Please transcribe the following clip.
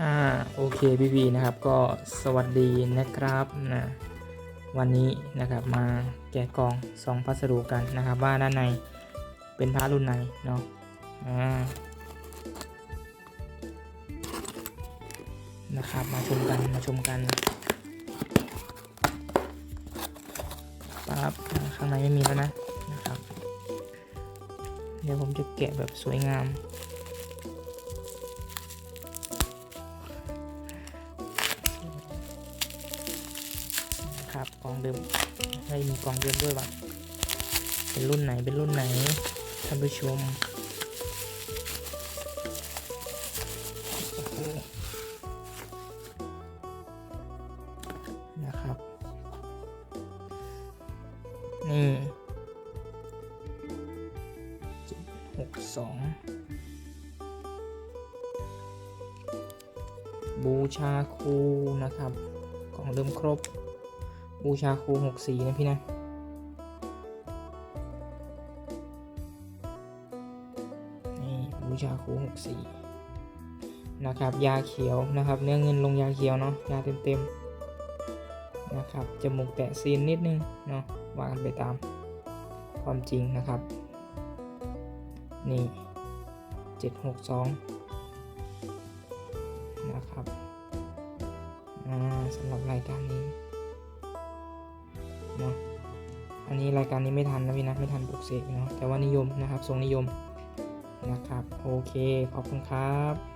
อ่าโอเคพี่พีนะครับก็สวัสดีนะครับนะวันนี้นะครับมาแกะกล่องสองพัสดุกันนะครับ ว่าด้านในเป็นพระรุ่นไหนเนาะอ่านะครับมาชมกันมาชมกันปั๊บข้างในไม่มีแล้วนะนะครับ เดี๋ยวผมจะแกะแบบสวยงาม ครับกองเดิมให้มีกองเดิมด้วยวะเป็นรุ่นไหนเป็นรุ่นไหนท่านผู้ชมนะครับ นี่หกสองบูชาครูนะครับ ของเดิมครบ บูชาครูหกสีนะพี่นะนี่บูชาครูหกสีนะครับ ยาเขียวนะครับ เนื้อเงินลงยาเขียวเนาะยาเต็มๆนะครับจมูกแตะซีนนิดนึงเนาะว่ากันไปตามความจริงนะครับ นี่เจ็ดหกสองนะครับสำหรับรายการนี้ เนาะอันนี้รายการนี้ไม่ทันนะพี่นะไม่ทันปลุกเสกเนาะแต่ว่านิยมนะครับทรงนิยมนะครับ โอเค ขอบคุณครับ